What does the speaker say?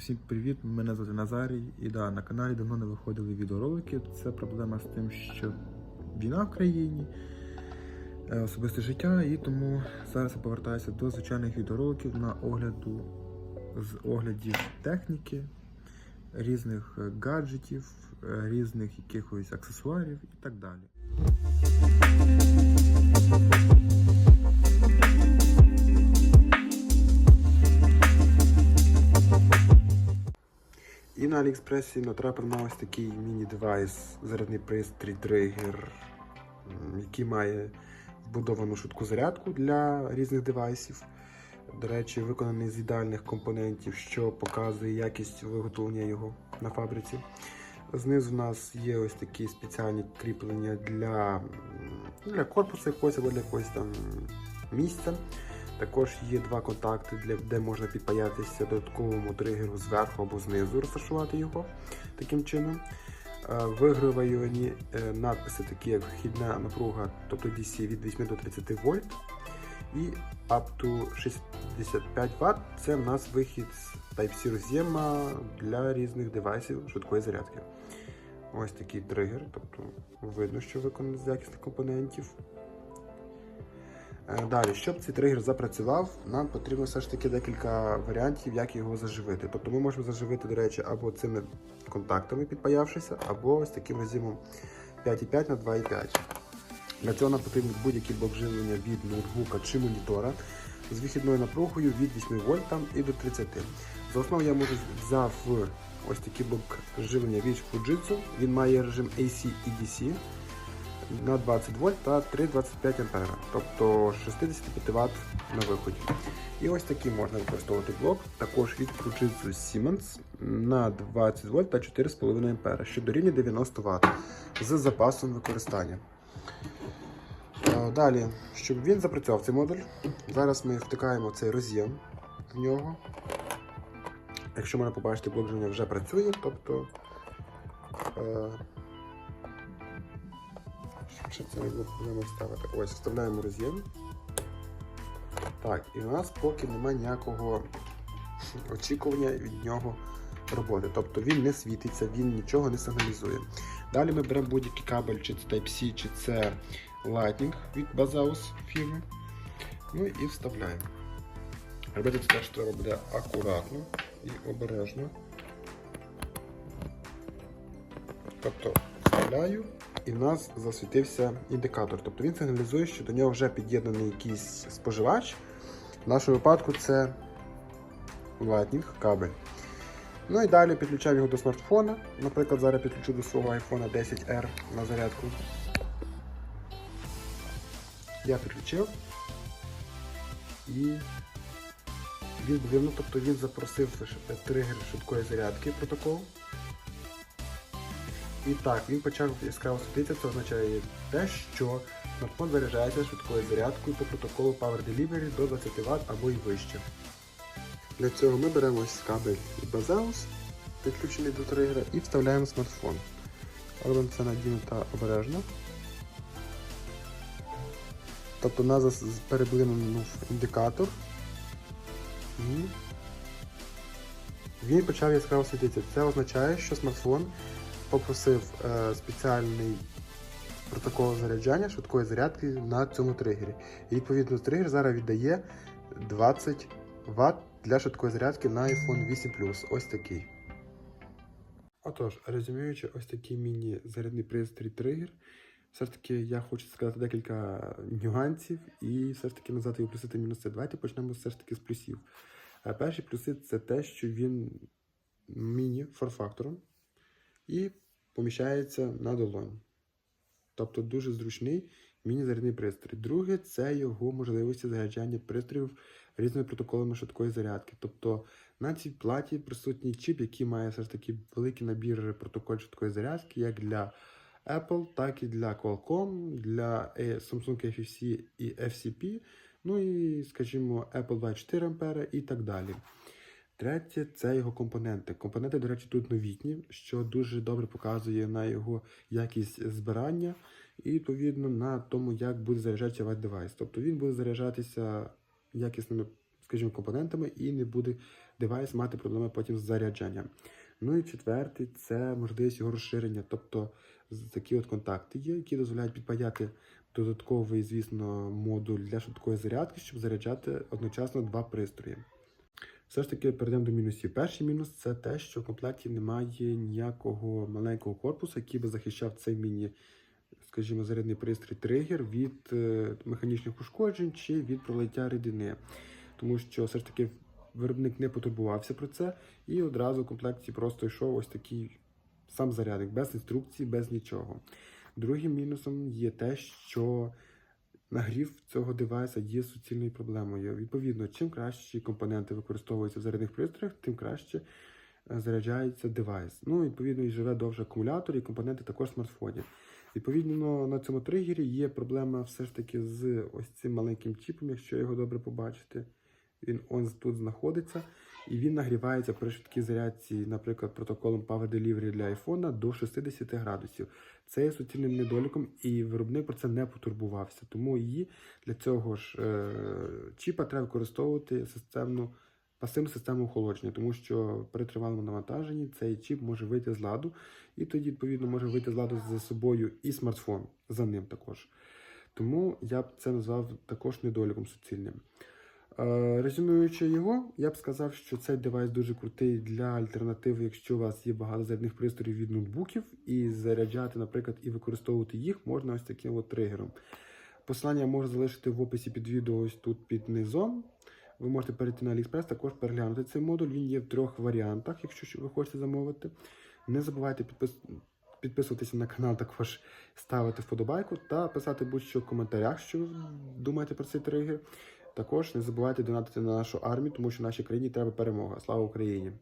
Усім привіт! Мене звати Назарій. І да, на каналі давно не виходили відеоролики. Це проблема з тим, що війна в країні, е, особисте життя, і тому зараз я повертаюся до звичайних відеороликів на огляду з оглядів техніки, різних е, гаджетів, е, різних якихось аксесуарів і так далі. На Аліекспресі натрапив на ось такий міні-девайс, зарядний пристрій тригер, який має вбудовану швидку зарядку для різних девайсів. До речі, виконаний з ідеальних компонентів, що показує якість виготовлення його на фабриці. Знизу у нас є ось такі спеціальні кріплення для, для корпусу якогось або для якогось там місця. Також є два контакти, де можна підпаятися додатковому тригеру зверху або знизу, розташувати його таким чином. Е, Вигравайовані е, надписи, такі як вхідна напруга, тобто DC від 8 до 30 вольт. І up to 65 Вт це в нас вихід з Type-C роз'єма для різних девайсів швидкої зарядки. Ось такий тригер, тобто видно, що виконаний з якісних компонентів. Е, Далі, щоб цей тригер запрацював, нам потрібно все ж таки декілька варіантів, як його заживити. Тобто ми можемо заживити, до речі, або цими контактами підпаявшися, або ось таким роз'ємом 5,5 на 2,5. Для цього нам потрібен будь-який блок живлення від ноутбука чи монітора з вихідною напругою від 8 вольт і до 30. За основу я можу взяв ось такий блок живлення від Fujitsu. Він має режим AC і DC на 20 вольт та 3,25 А, тобто 65 Вт на виході. І ось такий можна використовувати блок, також від Fujitsu Siemens на 20 вольт та 4,5 А, що дорівнює 90 Вт з запасом використання. Е, Далі, щоб він запрацював цей модуль, зараз ми втикаємо цей роз'єм в нього. Якщо можна побачити, блок вже працює, тобто Ще це не було проблеми вставити. Ось, вставляємо роз'єм. Так, і у нас поки немає ніякого очікування від нього роботи. Тобто він не світиться, він нічого не сигналізує. Далі ми беремо будь-який кабель, чи це Type-C, чи це Lightning від Bazaus фірми. Ну і вставляємо. Робити це теж треба буде акуратно і обережно. Тобто вставляю і в нас засвітився індикатор. Тобто він сигналізує, що до нього вже під'єднаний якийсь споживач. В нашому випадку це Lightning кабель. Ну і далі підключаємо його до смартфона. Наприклад, зараз підключу до свого iPhone 10R на зарядку. Я підключив. І він, ну, тобто він запросив тригер швидкої зарядки протокол. І так, він почав яскраво світитися, це означає те, що смартфон заряджається швидкою зарядкою по протоколу Power Delivery до 20 Вт або й вище. Для цього ми беремо ось кабель Bazaus, підключений до тригера, і вставляємо смартфон. Робимо це надійно та обережно. Тобто нас переблинув індикатор. І він почав яскраво світитися. Це означає, що смартфон попросив е, спеціальний протокол заряджання швидкої зарядки на цьому тригері. І відповідно тригер зараз віддає 20 Вт для швидкої зарядки на iPhone 8 Plus. Ось такий. Отож, резюмуючи, ось такий міні-зарядний пристрій тригер. Все ж таки я хочу сказати декілька нюансів і все ж таки назвати його плюси та мінуси. Давайте почнемо все ж таки з плюсів. Е, Перші плюси це те, що він міні-форм-фактором і поміщається на долонь. Тобто дуже зручний міні-зарядний пристрій. Друге, це його можливості заряджання пристроїв різними протоколами швидкої зарядки. Тобто на цій платі присутній чіп, який має все ж таки великий набір протоколів швидкої зарядки, як для Apple, так і для Qualcomm, для е, Samsung FFC і FCP, ну і, скажімо, Apple 24 А і так далі. Третє це його компоненти. Компоненти, до речі, тут новітні, що дуже добре показує на його якість збирання і, відповідно, на тому, як буде заряджатися ваш девайс. Тобто він буде заряджатися якісними, скажімо, компонентами і не буде девайс мати проблеми потім з заряджанням. Ну і четвертий це можливість його розширення, тобто такі от контакти є, які дозволяють підпаяти додатковий, звісно, модуль для швидкої зарядки, щоб заряджати одночасно два пристрої. Все ж таки перейдемо до мінусів. Перший мінус це те, що в комплекті немає ніякого маленького корпусу, який би захищав цей міні, скажімо, зарядний пристрій тригер від е, механічних ушкоджень чи від пролиття рідини. Тому що все ж таки виробник не потурбувався про це, і одразу в комплекті просто йшов ось такий сам зарядник, без інструкції, без нічого. Другим мінусом є те, що нагрів цього девайса є суцільною проблемою. Відповідно, чим кращі компоненти використовуються в зарядних пристроях, тим краще е, заряджається девайс. Ну, відповідно, і живе довше акумулятор, і компоненти також в смартфоні. Відповідно, на цьому тригері є проблема все ж таки з ось цим маленьким чіпом, якщо його добре побачите. Він он тут знаходиться, і він нагрівається при швидкій зарядці, наприклад, протоколом Power Delivery для iPhone до 60 градусів. Це є суцільним недоліком, і виробник про це не потурбувався. Тому її для цього ж е, чіпа треба використовувати системну пасивну систему охолодження, тому що при тривалому навантаженні цей чіп може вийти з ладу, і тоді, відповідно, може вийти з ладу за собою і смартфон за ним також. Тому я б це назвав також недоліком суцільним. Е, Резюмуючи його, я б сказав, що цей девайс дуже крутий для альтернативи, якщо у вас є багато зарядних пристроїв від ноутбуків, і заряджати, наприклад, і використовувати їх можна ось таким от тригером. Посилання можу залишити в описі під відео ось тут під низом. Ви можете перейти на AliExpress, також переглянути цей модуль. Він є в трьох варіантах, якщо ви хочете замовити. Не забувайте підпис... підписуватися на канал, також ставити вподобайку та писати будь-що в коментарях, що ви думаєте про цей тригер. Також не забувайте донатити на нашу армію, тому що нашій країні треба перемога. Слава Україні!